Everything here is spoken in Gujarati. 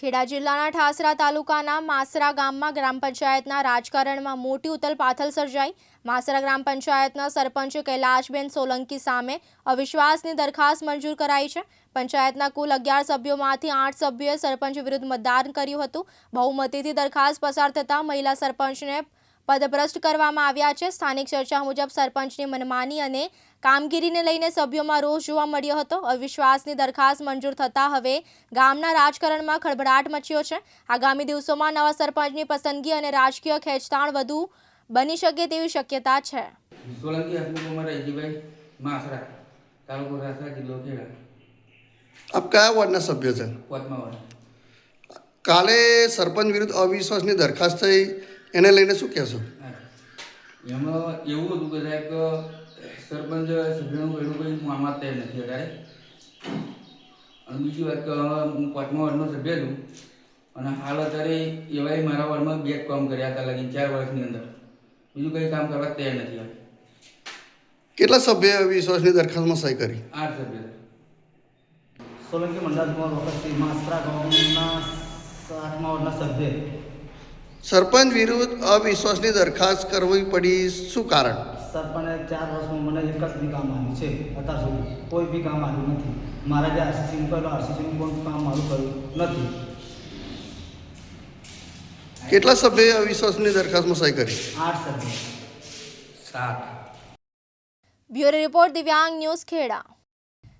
ખેડા જિલ્લાના ઠાસરા તાલુકાના માસરા ગામમાં ગ્રામ પંચાયતના રાજકારણમાં મોટી ઉથલપાથલ સર્જાઈ. માસરા ગ્રામ પંચાયતના સરપંચ કૈલાશબેન સોલંકી સામે અવિશ્વાસની દરખાસ્ત મંજૂર કરાઈ છે. પંચાયતના કુલ અગિયાર સભ્યોમાંથી આઠ સભ્યોએ સરપંચ વિરુદ્ધ મતદાન કર્યું હતું. બહુમતીથી દરખાસ્ત પસાર થતાં મહિલા સરપંચને પદભ્રષ્ટ કરવામાં આવ્યા છે. સ્થાનિક ચર્ચા મુજબ સરપંચની મનમાની અને કામગીરીને લઈને સભ્યોમાં રોષ જોવા મળ્યો હતો. અવિશ્વાસની દરખાસ્ત મંજૂર થતાં હવે ગામના રાજકારણમાં ખળભળાટ મચ્યો છે. આગામી દિવસોમાં નવા સરપંચની પસંદગી અને રાજકીય ખેંચતાણ વધુ બની શકે તેવી શક્યતા છે. આપ કયા વોર્ડના સભ્ય કાલે સરપંચ વિરુદ્ધ અવિશ્વાસની દરખાસ્ત થઈ. એને લઈને શું કહેશો એમાં એવું હતું કે સાહેબ સરપંચ સભ્યનું એનું કંઈ હું આમાં તય નથી અત્યારે અને બીજી વાત કે હું પાંચમા વાર્ડનો સભ્ય છું અને હાલ અત્યારે એવાય મારા વર્ગમાં બે કામ કર્યા હતા લગીન ચાર વર્ષની અંદર. બીજું કંઈ કામ કરવા તૈયાર નથી. કેટલા સભ્ય વિશ્વાસની દરખાસ્તમાં સહી કરી? આઠ સભ્ય. સોલંકી મંડળ કુમાર વખતથી માસ્ત્રા ગામના આઠમા વર્ગના સભ્ય. સરપંચ વિરુદ્ધ અવિશ્વાસની દરખાસ્ત કરવી પડી શું કારણ? સરપંચે ચાર વર્ષમાં મને એક જ બી કામ આવ્યું છે અત્યાર સુધી. કોઈ બી કામ આવ્યું નથી. મારા જે આરસીસીનું કરેલું આરસીસીનું પણ કામ મારું કર્યું નથી. કેટલા સભ્યએ અવિશ્વાસની દરખાસ્તમાં સહી કરી? આઠ સભ્ય. સાત. Bureau report Divyang news Kheda.